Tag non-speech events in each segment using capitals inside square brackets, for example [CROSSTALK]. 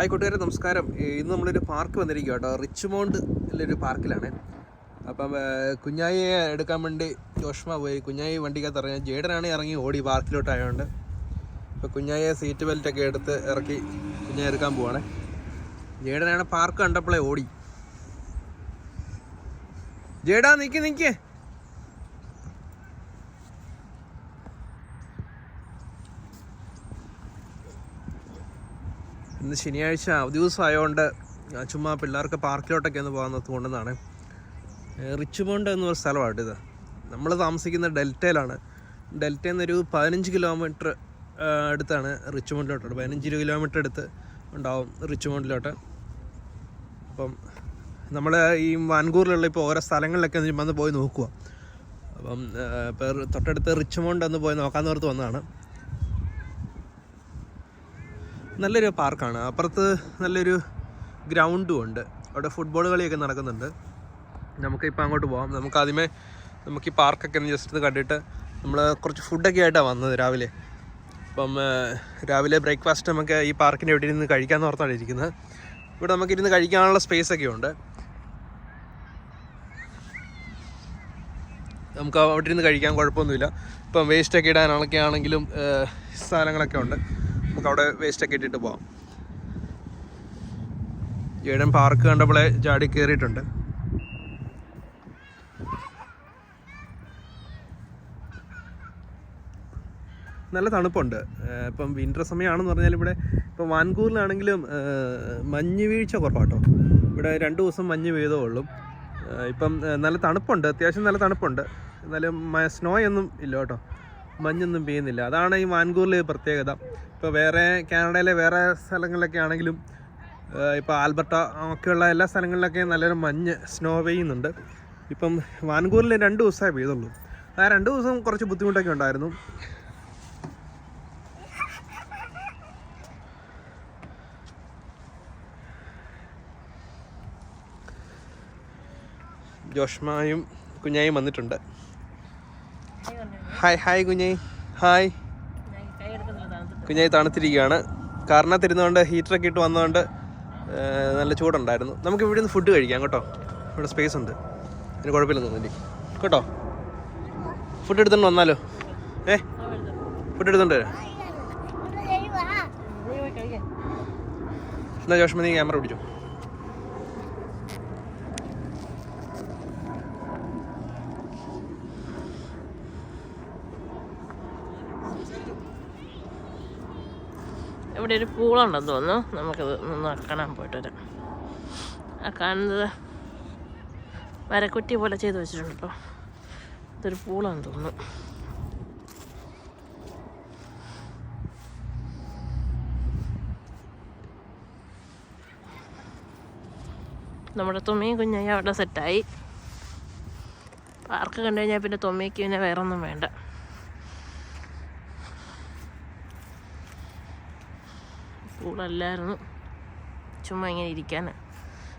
Hi കൂട്ടുകാരെ നമസ്കാരം. ഇന്ന് നമ്മളൊരു പാർക്ക് വന്നിരിക്കുക കേട്ടോ. റിച്ച്മോണ്ട് ഒരു പാർക്കിലാണ്. അപ്പം കുഞ്ഞായിയെ എടുക്കാൻ വേണ്ടി ജോഷ്മ പോയി. കുഞ്ഞായി വണ്ടിക്കകത്ത് ഇറങ്ങി. ജേഡനാണ് ഇറങ്ങി ഓടി പാർക്കിലോട്ടായതുകൊണ്ട് ഇപ്പോൾ കുഞ്ഞായിയെ സീറ്റ് ബെൽറ്റൊക്കെ എടുത്ത് ഇറക്കി കുഞ്ഞായി എടുക്കാൻ പോവാണേ. ജേഡനാണ് പാർക്ക് കണ്ടപ്പോഴേ ഓടി. ജേഡാ നിൽക്കി നിക്ക്. ഇന്ന് ശനിയാഴ്ച അവധി ദിവസം ആയതുകൊണ്ട് ചുമ്മാ പിള്ളേർക്ക് പാർക്കിലോട്ടൊക്കെ ഒന്ന് പോകാൻ കൊണ്ടെന്നാണ് റിച്ച്മോണ്ട് എന്നൊരു സ്ഥലമാണ് ഇത് നമ്മൾ താമസിക്കുന്ന ഡെൽറ്റയിലാണ്. ഡെൽറ്റയിൽ നിന്നൊരു പതിനഞ്ച് കിലോമീറ്റർ അടുത്താണ് റിച്ച്മോണ്ടിലോട്ട്. പതിനഞ്ച് ഇരുപത് കിലോമീറ്റർ അടുത്ത് ഉണ്ടാവും റിച്ച്മോണ്ടിലോട്ട്. അപ്പം നമ്മൾ ഈ വാൻകൂറിലുള്ള ഇപ്പോൾ ഓരോ സ്ഥലങ്ങളിലൊക്കെ വന്ന് പോയി നോക്കുക അപ്പം ഇപ്പോൾ തൊട്ടടുത്ത് റിച്ച്മോണ്ട് ഒന്ന് പോയി നോക്കാമെന്ന് ഓർത്ത് വന്നതാണ്. നല്ലൊരു പാർക്കാണ്. അപ്പുറത്ത് നല്ലൊരു ഗ്രൗണ്ടും ഉണ്ട്. അവിടെ ഫുട്ബോൾ കളിയൊക്കെ നടക്കുന്നുണ്ട്. നമുക്കിപ്പോൾ അങ്ങോട്ട് പോകാം നമുക്ക് ആദ്യമേ നമുക്ക് ഈ പാർക്കൊക്കെ ഒന്ന് ജസ്റ്റ് ഒന്ന് കണ്ടിട്ട് നമ്മൾ കുറച്ച് ഫുഡൊക്കെ ആയിട്ടാണ് വന്നത് രാവിലെ. അപ്പം രാവിലെ ബ്രേക്ക്ഫാസ്റ്റ് നമുക്ക് ഈ പാർക്കിന്റെ എവിടെ ഇരുന്ന് കഴിക്കാമെന്ന് ഓർത്താണ് ഇരിക്കുന്നത് ഇവിടെ നമുക്ക് ഇരുന്ന് കഴിക്കാനുള്ള സ്പേസ് ഒക്കെ ഉണ്ട്. നമുക്ക് അവിടെ ഇരുന്ന് കഴിക്കാൻ കുഴപ്പമൊന്നുമില്ല. ഇപ്പം വേസ്റ്റൊക്കെ ഇടാനൊക്കെ ആണെങ്കിലും സ്ഥലങ്ങളൊക്കെ ഉണ്ട്. നമുക്ക് അവിടെ വേസ്റ്റൊക്കെ ഇട്ടിട്ട് പോവാം. ജേഡൻ പാർക്ക് കണ്ടപ്പോളെ ചാടി കയറിയിട്ടുണ്ട് നല്ല തണുപ്പുണ്ട്. ഇപ്പം വിന്റർ സമയമാണെന്ന് പറഞ്ഞാൽ ഇവിടെ ഇപ്പം വാൻകൂറിലാണെങ്കിലും മഞ്ഞ് വീഴ്ച കുറവാട്ടോ. ഇവിടെ രണ്ട് ദിവസം മഞ്ഞ് പെയ്തേ ഉള്ളൂ. ഇപ്പം നല്ല തണുപ്പുണ്ട്. അത്യാവശ്യം നല്ല തണുപ്പുണ്ട്. എന്നാലും സ്നോയൊന്നും ഇല്ല കേട്ടോ. മഞ്ഞൊന്നും പെയ്യുന്നില്ല. അതാണ് ഈ മാൻകൂറിലെ പ്രത്യേകത. ഇപ്പോൾ വേറെ കാനഡയിലെ വേറെ സ്ഥലങ്ങളിലൊക്കെ ആണെങ്കിലും ഇപ്പോൾ ആൽബർട്ട ഒക്കെയുള്ള എല്ലാ സ്ഥലങ്ങളിലൊക്കെ നല്ലൊരു മഞ്ഞ് സ്നോ പെയ്യുന്നുണ്ട്. ഇപ്പം വാൻകൂറിൽ രണ്ട് ദിവസമേ പെയ്തുള്ളൂ. ആ രണ്ട് ദിവസം കുറച്ച് ബുദ്ധിമുട്ടൊക്കെ ഉണ്ടായിരുന്നു. ജോഷ്മായും കുഞ്ഞായും വന്നിട്ടുണ്ട്. ഹായ് ഹായ് കുഞ്ഞൈ. ഹായ് കുഞ്ഞൈ തണുത്തിരിക്കുകയാണ്. കാരണത്തിരുന്നുകൊണ്ട് ഹീറ്ററൊക്കെ ഇട്ട് വന്നതുകൊണ്ട് നല്ല ചൂടുണ്ടായിരുന്നു. നമുക്ക് ഇവിടെ നിന്ന് ഫുഡ് കഴിക്കാം കേട്ടോ. ഇവിടെ സ്പേസ് ഉണ്ട്. അതിന് കുഴപ്പമില്ലെന്ന് തോന്നില്ലേ കേട്ടോ? ഫുഡ് എടുത്തുകൊണ്ട് വന്നാലോ? ഏ? ഫുഡ് എടുത്തോണ്ട് വരാം. എന്നാ ജോഷ്മ നീ ക്യാമറ പിടിച്ചോ. ഇവിടെ ഒരു പൂളുണ്ടെന്ന് തോന്നുന്നു. നമുക്കത് ഒന്ന് കാണാൻ പോയിട്ട് വരാം. ആ കാണുന്നത് വരക്കുറ്റി പോലെ ചെയ്ത് വെച്ചിട്ടുണ്ട് കേട്ടോ. ഇതൊരു പൂളാന്ന് തോന്നുന്നു. നമ്മുടെ തുമ്മിയും കുഞ്ഞായി അവിടെ സെറ്റായി പാർക്ക് കണ്ടു കഴിഞ്ഞാൽ പിന്നെ തുമ്മിക്ക് പിന്നെ വേറൊന്നും വേണ്ട. പൂളല്ലായിരുന്നു ചുമ്മാ ഇങ്ങനെ ഇരിക്കാൻ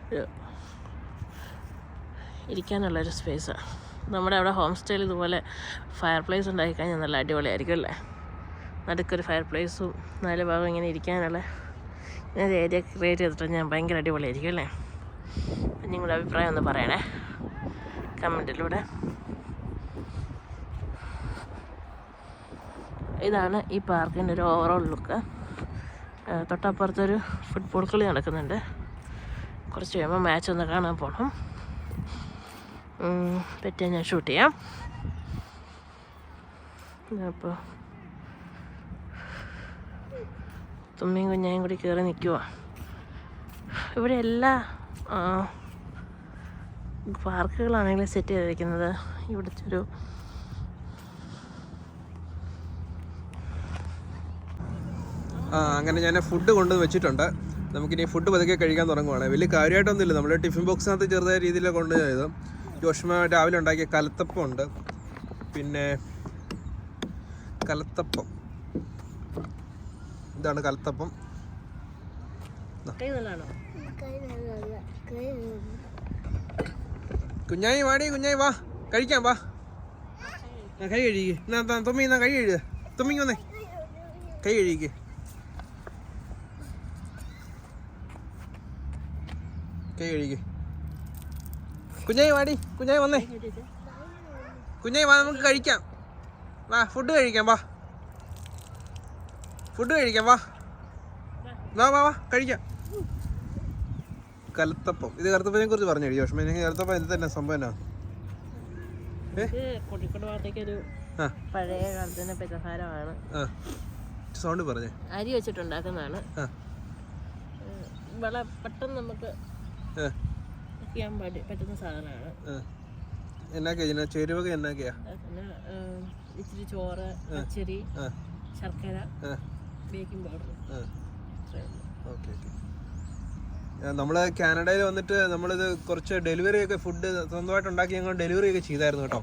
ഒരു ഇരിക്കാനുള്ളൊരു സ്പേസാണ് നമ്മുടെ അവിടെ ഹോം സ്റ്റേയിൽ ഇതുപോലെ ഫയർ പ്ലേസ് ഉണ്ടാക്കി കഴിഞ്ഞാൽ നല്ല അടിപൊളിയായിരിക്കും അല്ലേ? നടുക്കൊരു ഫയർ പ്ലേസും നാല് ഭാഗം ഇങ്ങനെ ഇരിക്കാനുള്ള ഇങ്ങനെ ഒരു ഏരിയ ക്രിയേറ്റ് ചെയ്തിട്ട് ഞാൻ ഭയങ്കര അടിപൊളിയായിരിക്കും അല്ലേ? നിങ്ങളുടെ അഭിപ്രായം ഒന്ന് പറയണേ. കമന്റിലൂടെ ഇതാണ് ഈ പാർക്കിന്റെ ഒരു ഓവറോൾ ലുക്ക് തൊട്ടപ്പുറത്തൊരു ഫുട്ബോൾ കളി നടക്കുന്നുണ്ട്. കുറച്ച് കഴിയുമ്പോൾ മാച്ച് ഒന്ന് കാണാൻ പോകണം പറ്റിയ ഞാൻ ഷൂട്ട് ചെയ്യാം. അപ്പോൾ തുമ്മിയും കുഞ്ഞായും കൂടി കയറി നിൽക്കുക ഇവിടെ എല്ലാ പാർക്കുകളാണെങ്കിലും സെറ്റ് ചെയ്തിരിക്കുന്നത് ഇവിടുത്തെ ഒരു അങ്ങനെ ഞാൻ ഫുഡ് കൊണ്ട് വെച്ചിട്ടുണ്ട്. നമുക്കിനി ഫുഡ് പതുക്കെ കഴിക്കാൻ തുടങ്ങുവാണ്. വലിയ കാര്യമായിട്ടൊന്നുമില്ല. നമ്മൾ ടിഫിൻ ബോക്സിനകത്ത് ചെറുതായ രീതിയിൽ കൊണ്ട് ചെയ്തു ജോഷ്മ രാവിലെ ഉണ്ടാക്കിയ കലത്തപ്പമുണ്ട് പിന്നെ കലത്തപ്പം. ഇതാണ് കലത്തപ്പം. കുഞ്ഞായി വാടി കുഞ്ഞായി വാ. കഴിക്കാം വാ. കൈ കഴുകി. എന്നാ തുമ്മി എന്നാ കൈ കഴുകുക. തുമ്മിക്ക് വന്നേ. കൈ കഴുകിക്ക്. കൈ കഴുകി. കുഞ്ഞായി വാടി കുഞ്ഞായി വന്നേ. കുഞ്ഞായി വാ നമുക്ക് കഴിക്കാം. വാ ഫുഡ് കഴിക്കാം വാ. ഫുഡ് കഴിക്കാം വാ. വാ വാ വാ കഴിക്കാം. കലത്തപ്പം. ഇത് കലത്തപ്പനെ കുറിച്ച് പറഞ്ഞു? പക്ഷേ കലത്തപ്പം എന്ത് തന്നെ സംഭവം എന്നാ? പഴയ കാലത്തിന്റെ പലഹാരമാണ് സൗണ്ട് പറഞ്ഞേ. അരി വെച്ചിട്ടുണ്ടാക്കുന്നതാണ്. വളരെ പെട്ടെന്ന് നമുക്ക് ചെയ്യാൻ പറ്റി പറ്റുന്ന സാധനമാണ്. ആ. എന്നാക്കിയാ ഇതിനെ ചേരുവക എന്നൊക്കെയാ? പിന്നെ ഇച്ചിരി ചോറ് പച്ചരി ശർക്കര ബേക്കിംഗ് പൗഡർ. Okay okay. നമ്മൾ കാനഡയിൽ വന്നിട്ട് നമ്മളിത് കുറച്ച് ഡെലിവറി ഒക്കെ ഫുഡ് സ്വന്തമായിട്ട് ഉണ്ടാക്കി ഞങ്ങൾ ഡെലിവറി ഒക്കെ ചെയ്തായിരുന്നു കേട്ടോ.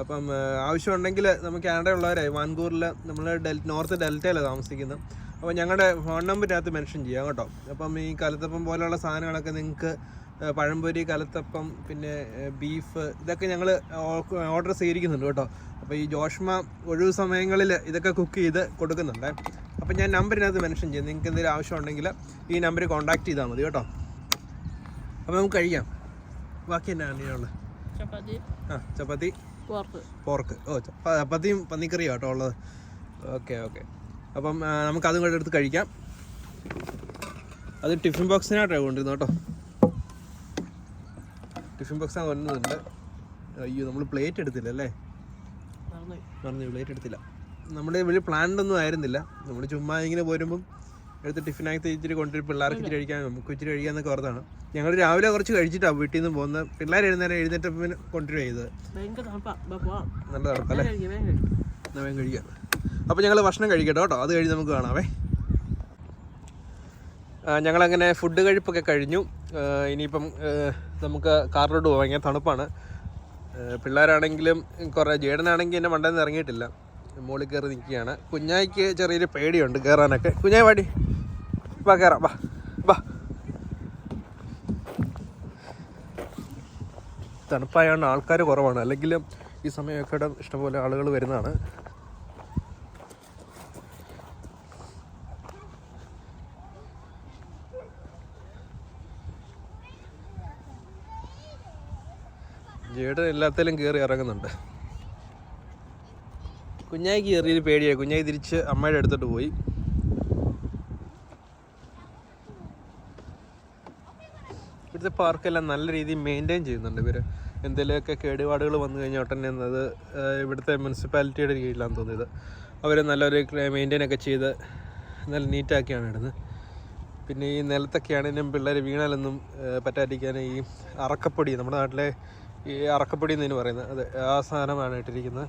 അപ്പം ആവശ്യമുണ്ടെങ്കിൽ നമ്മൾ കാനഡ ഉള്ളവരെ വാൻകൂറിൽ നമ്മൾ ഡെൽ നോർത്ത് ഡെൽറ്റയിലാണ് താമസിക്കുന്നത് അപ്പോൾ ഞങ്ങളുടെ ഫോൺ നമ്പറിനകത്ത് മെൻഷൻ ചെയ്യാം കേട്ടോ. അപ്പം ഈ കലത്തപ്പം പോലെയുള്ള സാധനങ്ങളൊക്കെ നിങ്ങൾക്ക് പഴംപൊരി കലത്തപ്പം പിന്നെ ബീഫ് ഇതൊക്കെ ഞങ്ങൾ ഓർഡർ സ്വീകരിക്കുന്നുണ്ട് കേട്ടോ. അപ്പോൾ ഈ ജോഷ്മ ഒഴിവ് സമയങ്ങളിൽ ഇതൊക്കെ കുക്ക് ചെയ്ത് കൊടുക്കുന്നുണ്ട്. അപ്പം ഞാൻ നമ്പറിനകത്ത് മെൻഷൻ ചെയ്യാം. നിങ്ങൾക്ക് എന്തെങ്കിലും ആവശ്യമുണ്ടെങ്കിൽ ഈ നമ്പറിൽ കോൺടാക്ട് ചെയ്താൽ മതി കേട്ടോ. അപ്പോൾ നമുക്ക് കഴിക്കാം. ബാക്കി എന്നാണ് ഉള്ളത് ചപ്പാത്തി. ആ ചപ്പാത്തി. പോർക്ക്. പോർക്ക്. ഓ ചപ്പ- ചപ്പാത്തിയും പന്നിക്കറിയും കേട്ടോ ഉള്ളത്. Okay okay. അപ്പം ആ, നമുക്ക് അതും കൂടെ എടുത്ത് കഴിക്കാം. അത് ടിഫിൻ ബോക്സിനായിട്ടാണ് കൊണ്ടിരുന്നത് കേട്ടോ. ടിഫിൻ ബോക്സാണ് കൊണ്ടുവന്നുണ്ട് അയ്യോ നമ്മൾ പ്ലേറ്റ് എടുത്തില്ല അല്ലേ? മറന്നു പറഞ്ഞു പ്ലേറ്റ് എടുത്തില്ല. നമ്മുടെ വലിയ പ്ലാൻഡ് ഒന്നും ആയിരുന്നില്ല. നമ്മൾ ചുമ്മാ ഇങ്ങനെ പോരുമ്പം എടുത്ത് ടിഫിനകത്ത് ഇച്ചിരി കൊണ്ടുവരും. പിള്ളേർക്ക് ഇച്ചിരി കഴിക്കാൻ നമുക്ക് ഇച്ചിരി കഴിക്കാന്നൊക്കെ ഓർത്താണ് ഞങ്ങൾ രാവിലെ കുറച്ച് കഴിച്ചിട്ടാണ് വീട്ടിൽ നിന്ന് പോകുന്നത് പിള്ളേർ എഴുന്നേരം എഴുന്നേറ്റ് പിന്നെ കൊണ്ടുവരും ചെയ്തത്. നല്ല തണുപ്പല്ലേ? കഴിക്കാം, അപ്പോൾ ഞങ്ങൾ ഭക്ഷണം കഴിക്കട്ടെ കേട്ടോ. അത് കഴിഞ്ഞ് നമുക്ക് കാണാവേ. ഞങ്ങളങ്ങനെ ഫുഡ് കഴിപ്പൊക്കെ കഴിഞ്ഞു. ഇനിയിപ്പം നമുക്ക് കാറിലോട്ട് പോകാം ഭയങ്കര തണുപ്പാണ്. പിള്ളേരാണെങ്കിലും കുറേ ജേടനാണെങ്കിൽ എന്നെ മണ്ടയിൽ നിന്ന് ഇറങ്ങിയിട്ടില്ല. മുകളിൽ കയറി നിൽക്കുകയാണ്. കുഞ്ഞായിക്ക് ചെറിയൊരു പേടിയുണ്ട് കയറാനൊക്കെ കുഞ്ഞായി വാടി. വാ കയറാം വാ. വാ. തണുപ്പായതുകൊണ്ട് ആൾക്കാർ കുറവാണ്. അല്ലെങ്കിൽ ഈ സമയമൊക്കെ ഇഷ്ടംപോലെ ആളുകൾ വരുന്നതാണ്. ജേഡ് എല്ലാത്തിലും കയറി ഇറങ്ങുന്നുണ്ട്. കുഞ്ഞായി കയറിയൊരു പേടിയായി. കുഞ്ഞായി തിരിച്ച് അമ്മയുടെ അടുത്തോട്ട് പോയി. ഇവിടുത്തെ പാർക്കെല്ലാം നല്ല രീതിയിൽ മെയിന്റെയിൻ ചെയ്യുന്നുണ്ട് ഇവർ എന്തെങ്കിലുമൊക്കെ കേടുപാടുകൾ വന്നു കഴിഞ്ഞാൽ ഉടനെ അത് ഇവിടുത്തെ മുനിസിപ്പാലിറ്റിയുടെ കീഴിലാണെന്ന് തോന്നിയത് അവർ നല്ലൊരു മെയിന്റെയിൻ ഒക്കെ ചെയ്ത് നല്ല നീറ്റാക്കിയാണ് ഇടുന്നത്. പിന്നെ ഈ നിലത്തൊക്കെ ആണെങ്കിലും പിള്ളേർ വീണാലൊന്നും പറ്റാതിരിക്കാൻ ഈ അറക്കപ്പൊടി നമ്മുടെ നാട്ടിലെ ഈ അറക്കപ്പൊടി എന്നതിന് പറയുന്നത്. അതെ ആ സാധനമാണ് ഇട്ടിരിക്കുന്നത്.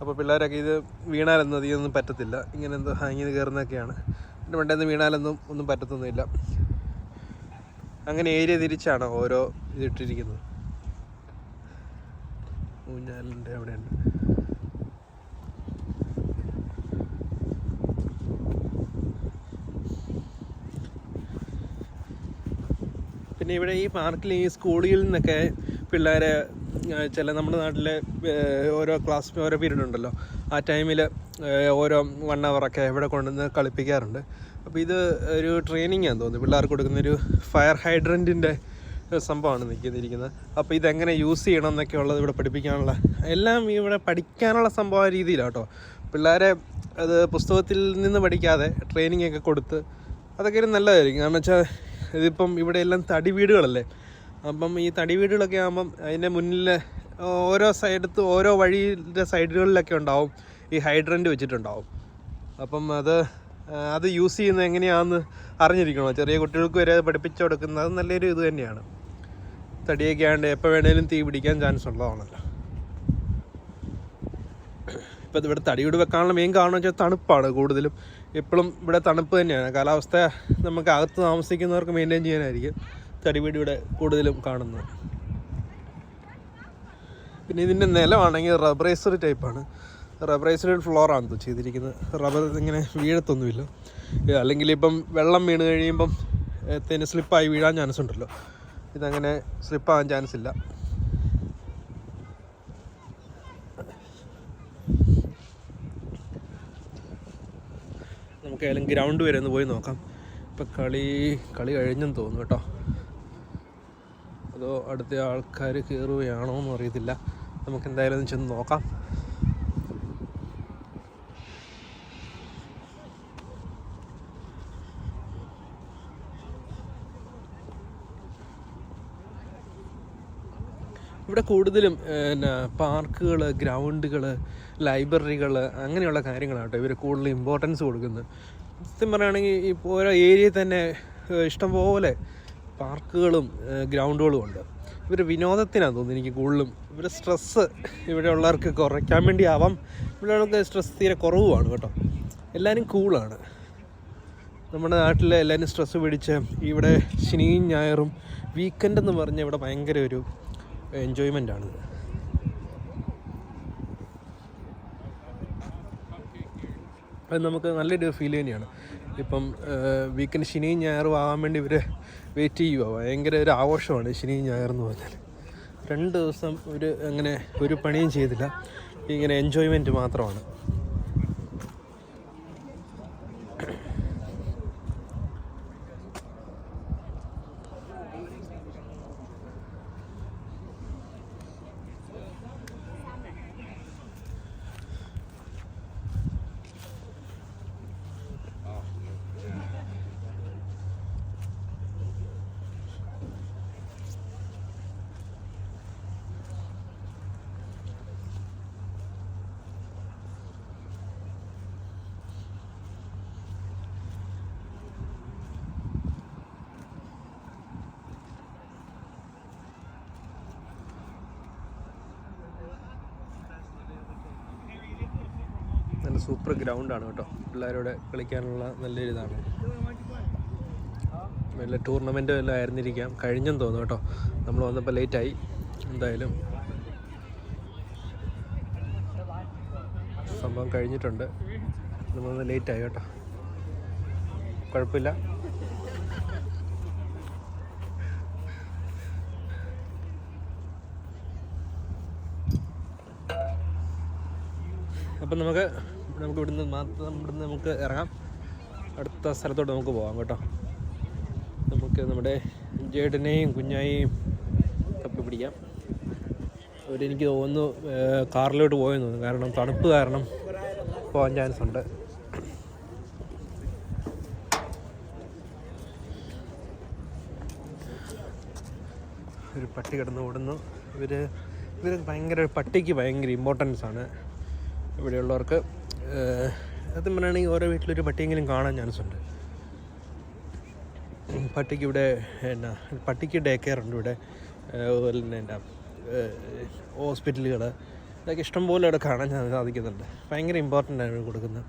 അപ്പോൾ പിള്ളേരൊക്കെ ഇത് വീണാലൊന്നും അധികമൊന്നും പറ്റത്തില്ല. ഇങ്ങനെ എന്തോ ഹാങ് ചെയ്ത് കയറുന്നതൊക്കെയാണ്. പിന്നെ മണ്ടേന്ന് വീണാലൊന്നും ഒന്നും പറ്റത്തൊന്നുമില്ല. അങ്ങനെ ഏരിയ തിരിച്ചാണ് ഓരോ ഇതിട്ടിരിക്കുന്നത്. ഊഞ്ഞാലിന്റെ അവിടെയുണ്ട്. പിന്നെ ഇവിടെ ഈ പാർക്കിൽ ഈ സ്കൂളിൽ നിന്നൊക്കെ പിള്ളേരെ ചില നമ്മുടെ നാട്ടിലെ ഏ, ഓരോ ക്ലാസ് ഓരോ പീരീഡ് ഉണ്ടല്ലോ ആ ടൈമിൽ ഓരോ വൺ അവറൊക്കെ ഇവിടെ കൊണ്ടുവന്ന് കളിപ്പിക്കാറുണ്ട്. അപ്പോൾ ഇത് ഒരു ട്രെയിനിങ് ആണെന്ന് തോന്നുന്നു. പിള്ളേർക്ക് കൊടുക്കുന്നൊരു ഫയർ ഹൈഡ്രന്റിന്റെ സംഭവമാണ് നിൽക്കുന്നിരിക്കുന്നത്. അപ്പോൾ ഇതെങ്ങനെ യൂസ് ചെയ്യണം എന്നൊക്കെ ഉള്ളത് ഇവിടെ പഠിപ്പിക്കാനുള്ള എല്ലാം ഇവിടെ പഠിക്കാനുള്ള സംഭവ രീതിയിലാട്ടോ. പിള്ളേരെ അത് പുസ്തകത്തിൽ നിന്ന് പഠിക്കാതെ ട്രെയിനിങ് ഒക്കെ കൊടുത്ത് അതൊക്കെ ഒരു നല്ലതായിരിക്കും കാരണം വെച്ചാൽ ഇതിപ്പം ഇവിടെ എല്ലാം തടി വീടുകളല്ലേ? അപ്പം ഈ തടി വീടുകളൊക്കെ ആകുമ്പം അതിന്റെ മുന്നിൽ ഓരോ സൈഡത്ത് ഓരോ വഴിയുടെ സൈഡുകളിലൊക്കെ ഉണ്ടാവും. ഈ ഹൈഡ്രന്റ് വെച്ചിട്ടുണ്ടാവും. അപ്പം അത് അത് യൂസ് ചെയ്യുന്നത് എങ്ങനെയാണെന്ന് അറിഞ്ഞിരിക്കണോ? ചെറിയ കുട്ടികൾക്ക് വരെ അത് പഠിപ്പിച്ചു കൊടുക്കുന്നത് അത് നല്ലൊരു ഇത് തന്നെയാണ്. തടിയൊക്കെ ആണ്ട് എപ്പോൾ വേണേലും തീ പിടിക്കാൻ ചാൻസ് ഉള്ളതാണല്ലോ ഇപ്പം ഇവിടെ തടിയോട് വെക്കാനുള്ള മെയിൻ കാരണം വെച്ചാൽ തണുപ്പാണ് കൂടുതലും. എപ്പോഴും ഇവിടെ തണുപ്പ് തന്നെയാണ്. കാലാവസ്ഥ നമുക്ക് അകത്ത് താമസിക്കുന്നവർക്ക് മെയിന്റെയിൻ ചെയ്യാനായിരിക്കും. തടിവീട് ഇവിടെ കൂടുതലും കാണുന്നത്. പിന്നെ ഇതിന്റെ നിലമാണെങ്കിൽ റബ്ബറൈസർ ടൈപ്പാണ് റബ്ബറൈസ്ഡ് ഫ്ലോറാണ് ചെയ്തിരിക്കുന്നത്. റബ്ബർ ഇങ്ങനെ വീഴത്തൊന്നുമില്ല. അല്ലെങ്കിൽ ഇപ്പം വെള്ളം വീണ് കഴിയുമ്പം തന്നെ സ്ലിപ്പായി വീഴാൻ ചാൻസ് ഉണ്ടല്ലോ. ഇതങ്ങനെ സ്ലിപ്പാകാൻ ചാൻസ് ഇല്ല. നമുക്ക് ഏതെങ്കിലും ഗ്രൗണ്ട് വരെ ഒന്ന് പോയി നോക്കാം. ഇപ്പം കളി കളി കഴിഞ്ഞെന്ന് തോന്നുന്നു കേട്ടോ. അതോ അടുത്ത ആൾക്കാർ കയറുകയാണോ എന്ന് അറിയത്തില്ല നമുക്ക് എന്തായാലും ഒന്ന് ചെന്ന് നോക്കാം. ഇവിടെ കൂടുതലും പിന്നെ പാർക്കുകൾ ഗ്രൗണ്ടുകൾ ലൈബ്രറികൾ അങ്ങനെയുള്ള കാര്യങ്ങളാണ് ഇവർ കൂടുതൽ ഇമ്പോർട്ടൻസ് കൊടുക്കുന്നത്. സത്യം പറയുകയാണെങ്കിൽ ഇപ്പോൾ ഓരോ ഏരിയയിൽ തന്നെ ഇഷ്ടംപോലെ പാർക്കുകളും ഗ്രൗണ്ടുകളും ഉണ്ട്. ഇവർ വിനോദത്തിനാണ് തോന്നുന്നു എനിക്ക് കൂടുതലും. ഇവർ സ്ട്രെസ്സ് ഇവിടെ ഉള്ളവർക്ക് കുറയ്ക്കാൻ വേണ്ടി ആവാം ഇവിടെ ഉള്ളവർക്ക് സ്ട്രെസ് തീരെ കുറവുമാണ് കേട്ടോ. എല്ലാവരും കൂളാണ്. നമ്മുടെ നാട്ടിലെ എല്ലാവരും സ്ട്രെസ് പിടിച്ച് ഇവിടെ ശനിയും ഞായറും വീക്കെൻഡ് എന്ന് പറഞ്ഞാൽ ഇവിടെ ഭയങ്കര ഒരു എൻജോയ്മെന്റ് ആണ്. അത് നമുക്ക് നല്ലൊരു ഫീൽ തന്നെയാണ്. ഇപ്പം വീക്കെൻഡ് ശനിയും ഞായറും ആകാൻ വേണ്ടി ഇവർ വെയിറ്റ് ചെയ്യുക ഭയങ്കര ഒരു ആഘോഷമാണ് ശനി ഞായർ എന്ന് പറഞ്ഞാൽ രണ്ട് ദിവസം ഒരു അങ്ങനെ ഒരു പണിയും ചെയ്തില്ല. ഇങ്ങനെ എൻജോയ്മെന്റ് മാത്രമാണ്. നല്ല സൂപ്പർ ഗ്രൗണ്ടാണ് കേട്ടോ. പിള്ളേരോടെ കളിക്കാനുള്ള നല്ലൊരിതാണ്. നല്ല വല്ല ടൂർണമെന്റ് വല്ലതും ആയിരുന്നിരിക്കാം. കഴിഞ്ഞെന്ന് തോന്നുന്നു കേട്ടോ. നമ്മൾ വന്നപ്പോൾ ലേറ്റായി എന്തായാലും സംഭവം കഴിഞ്ഞിട്ടുണ്ട്. നമ്മളൊന്ന് ലേറ്റായി കേട്ടോ. കുഴപ്പമില്ല. അപ്പം നമുക്ക് നമുക്ക് ഇവിടുന്ന് മാത്രം ഇവിടുന്ന് നമുക്ക് ഇറങ്ങാം. അടുത്ത സ്ഥലത്തോട്ട് നമുക്ക് പോകാം കേട്ടോ. നമുക്ക് നമ്മുടെ ജേട്ടനെയും കുഞ്ഞായെയും തപ്പി പിടിക്കാം. അവരെനിക്ക് തോന്നുന്നു കാറിലോട്ട് പോയെന്ന് തോന്നുന്നു. കാരണം തണുപ്പ് കാരണം പോകാൻ ചാൻസ് ഉണ്ട്. ഒരു പട്ടി കിടന്ന് ഓടുന്നു. ഇവർ ഇവർ ഭയങ്കര പട്ടിക്ക് ഭയങ്കര ഇമ്പോർട്ടൻസ് ആണ് ഇവിടെയുള്ളവർക്ക്. സത്യം പറയുകയാണെങ്കിൽ ഓരോ വീട്ടിലൊരു പട്ടിയെങ്കിലും കാണാൻ ചാൻസ് ഉണ്ട് പട്ടിക്ക് ഇവിടെ എന്നാ പട്ടിക്ക് ഡേ കെയർ ഉണ്ട് ഇവിടെ. അതുപോലെ തന്നെ എന്നാ ഹോസ്പിറ്റലുകൾ ഇതൊക്കെ ഇഷ്ടംപോലെ ഇവിടെ കാണാൻ സാധിക്കുന്നുണ്ട്. ഭയങ്കര ഇമ്പോർട്ടന്റ് ആണ് കൊടുക്കുന്നത്.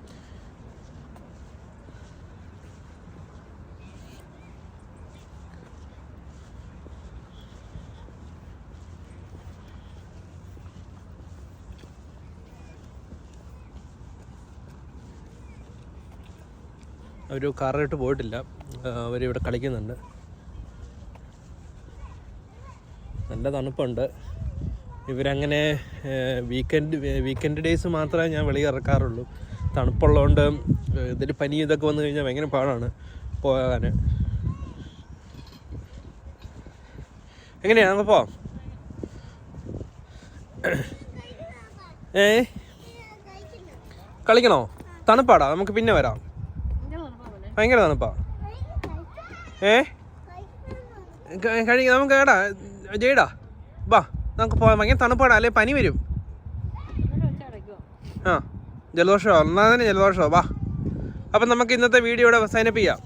അവർ കാറായിട്ട് പോയിട്ടില്ല. അവരിവിടെ കളിക്കുന്നുണ്ട്. നല്ല തണുപ്പുണ്ട്. ഇവരങ്ങനെ വീക്കെൻഡ് വീക്കെൻഡ് ഡേയ്സ് മാത്രമേ ഞാൻ വെളിയിൽ ഇറക്കാറുള്ളൂ. തണുപ്പുള്ളതുകൊണ്ട് ഇതിൽ പനി ഇതൊക്കെ വന്നു കഴിഞ്ഞാൽ ഭയങ്കര പാടാണ് പോകാൻ എങ്ങനെയാണ് പോവാം ഏ? കളിക്കണോ? തണുപ്പാടാ നമുക്ക് പിന്നെ വരാം. ഭയങ്കര തണുപ്പാ ഏ കഴി നമുക്ക് ഏടാ ജയ്ടാ. വാ നമുക്ക് പോവാം. ഭയങ്കര തണുപ്പാടാ. അല്ലെ? പനി വരും. ആ ജലദോഷമോ. എന്നാൽ തന്നെ ജലദോഷമോ. വാ അപ്പം നമുക്ക് ഇന്നത്തെ വീഡിയോ ഇവിടെ സൈനപ്പ് ചെയ്യാം.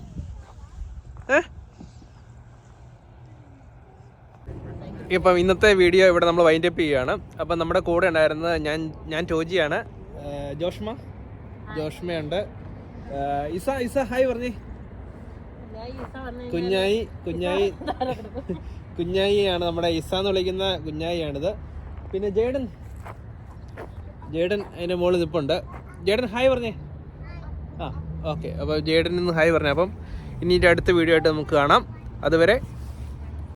ഏ? ഇപ്പം ഇന്നത്തെ വീഡിയോ ഇവിടെ നമ്മൾ വൈൻഡ് അപ്പ് ചെയ്യുകയാണ്. അപ്പം നമ്മുടെ കൂടെ ഉണ്ടായിരുന്നത് ഞാൻ ഞാൻ ടോജിയാണ് ജോഷ്മ. ജോഷ്മയുണ്ട്. ഇസ ഇസ ഹായ് പറഞ്ഞേ. കുഞ്ഞായി കുഞ്ഞായി [LAUGHS] കുഞ്ഞായിയാണ് നമ്മുടെ ഇസ എന്ന് വിളിക്കുന്ന കുഞ്ഞായിയാണിത്. പിന്നെ ജേഡൻ. ജേഡൻ അതിന്റെ മുകളിൽ നിൽപ്പുണ്ട് ജേഡൻ ഹായ് പറഞ്ഞേ. ആ ഓക്കെ. അപ്പോൾ ജേഡൻ നിന്ന് ഹായ് പറഞ്ഞേ. അപ്പം ഇനി അടുത്ത വീഡിയോ ആയിട്ട് നമുക്ക് കാണാം. അതുവരെ